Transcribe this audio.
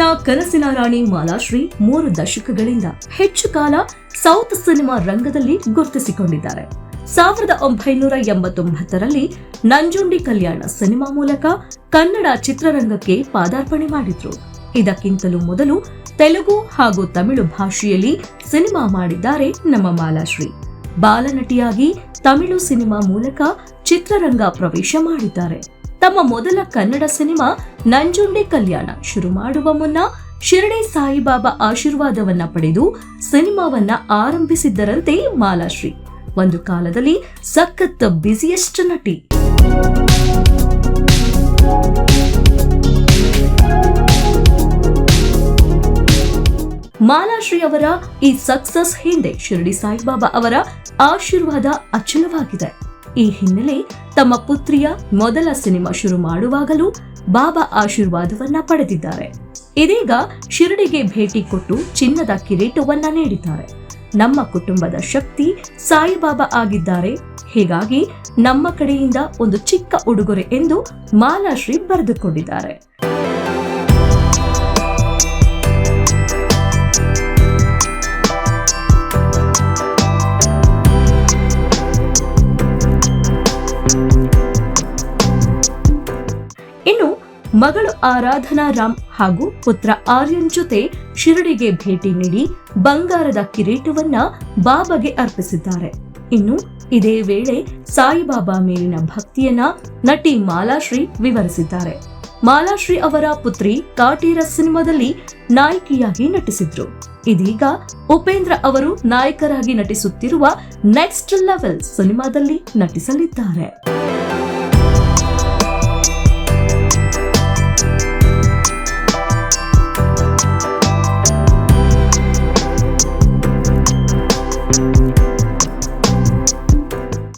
ಕನಸಿನ ರಾಣಿ ಮಾಲಾಶ್ರೀ ಮೂರು ದಶಕಗಳಿಂದ ಹೆಚ್ಚು ಕಾಲ ಸೌತ್ ಸಿನಿಮಾ ರಂಗದಲ್ಲಿ ಗುರುತಿಸಿಕೊಂಡಿದ್ದಾರೆ. ಸಾವಿರದ ಒಂಬೈನೂರ ಎಂಬತ್ತೊಂಬತ್ತರಲ್ಲಿ ನಂಜುಂಡಿ ಕಲ್ಯಾಣ ಸಿನಿಮಾ ಮೂಲಕ ಕನ್ನಡ ಚಿತ್ರರಂಗಕ್ಕೆ ಪಾದಾರ್ಪಣೆ ಮಾಡಿದ್ರು. ಇದಕ್ಕಿಂತಲೂ ಮೊದಲು ತೆಲುಗು ಹಾಗೂ ತಮಿಳು ಭಾಷೆಯಲ್ಲಿ ಸಿನಿಮಾ ಮಾಡಿದ್ದಾರೆ ನಮ್ಮ ಮಾಲಾಶ್ರೀ. ಬಾಲನಟಿಯಾಗಿ ತಮಿಳು ಸಿನಿಮಾ ಮೂಲಕ ಚಿತ್ರರಂಗ ಪ್ರವೇಶ ಮಾಡಿದ್ದಾರೆ. ತಮ್ಮ ಮೊದಲ ಕನ್ನಡ ಸಿನಿಮಾ ನಂಜುಂಡಿ ಕಲ್ಯಾಣ ಶುರು ಮಾಡುವ ಮುನ್ನ ಶಿರಡಿ ಸಾಯಿಬಾಬಾ ಆಶೀರ್ವಾದವನ್ನ ಪಡೆದು ಸಿನಿಮಾವನ್ನ ಆರಂಭಿಸಿದ್ದರಂತೆ ಮಾಲಾಶ್ರೀ. ಒಂದು ಕಾಲದಲ್ಲಿ ಸಖತ್ ಬ್ಯುಸಿಯೆಸ್ಟ್ ನಟಿ. ಮಾಲಾಶ್ರೀ ಅವರ ಈ ಸಕ್ಸಸ್ ಹಿಂದೆ ಶಿರಡಿ ಸಾಯಿಬಾಬಾ ಅವರ ಆಶೀರ್ವಾದ ಅಚಲವಾಗಿದೆ. ಈ ಹಿನ್ನೆಲೆ ತಮ್ಮ ಪುತ್ರಿಯ ಮೊದಲ ಸಿನಿಮಾ ಶುರು ಮಾಡುವಾಗಲೂ ಬಾಬಾ ಆಶೀರ್ವಾದವನ್ನ ಪಡೆದಿದ್ದಾರೆ. ಇದೀಗ ಶಿರಡಿಗೆ ಭೇಟಿ ಕೊಟ್ಟು ಚಿನ್ನದ ಕಿರೀಟವನ್ನ ನೀಡಿದ್ದಾರೆ. ನಮ್ಮ ಕುಟುಂಬದ ಶಕ್ತಿ ಸಾಯಿಬಾಬಾ ಆಗಿದ್ದಾರೆ. ಹೀಗಾಗಿ ನಮ್ಮ ಕಡೆಯಿಂದ ಒಂದು ಚಿಕ್ಕ ಉಡುಗೊರೆ ಎಂದು ಮಾಲಾಶ್ರೀ ಬರೆದುಕೊಂಡಿದ್ದಾರೆ. ಇನ್ನು ಮಗಳು ಆರಾಧನಾ ರಾಮ್ ಹಾಗೂ ಪುತ್ರ ಆರ್ಯನ್ ಜೊತೆ ಶಿರಡಿಗೆ ಭೇಟಿ ನೀಡಿ ಬಂಗಾರದ ಕಿರೀಟವನ್ನ ಬಾಬಾಗೆ ಅರ್ಪಿಸಿದ್ದಾರೆ. ಇನ್ನು ಇದೇ ವೇಳೆ ಸಾಯಿಬಾಬಾ ಮೇಲಿನ ಭಕ್ತಿಯನ್ನ ನಟಿ ಮಾಲಾಶ್ರೀ ವಿವರಿಸಿದ್ದಾರೆ. ಮಾಲಾಶ್ರೀ ಅವರ ಪುತ್ರಿ ಕಾಟೀರ ಸಿನಿಮಾದಲ್ಲಿ ನಾಯಕಿಯಾಗಿ ನಟಿಸಿದ್ರು. ಇದೀಗ ಉಪೇಂದ್ರ ಅವರು ನಾಯಕರಾಗಿ ನಟಿಸುತ್ತಿರುವ ನೆಕ್ಸ್ಟ್ ಲೆವೆಲ್ ಸಿನಿಮಾದಲ್ಲಿ ನಟಿಸಲಿದ್ದಾರೆ.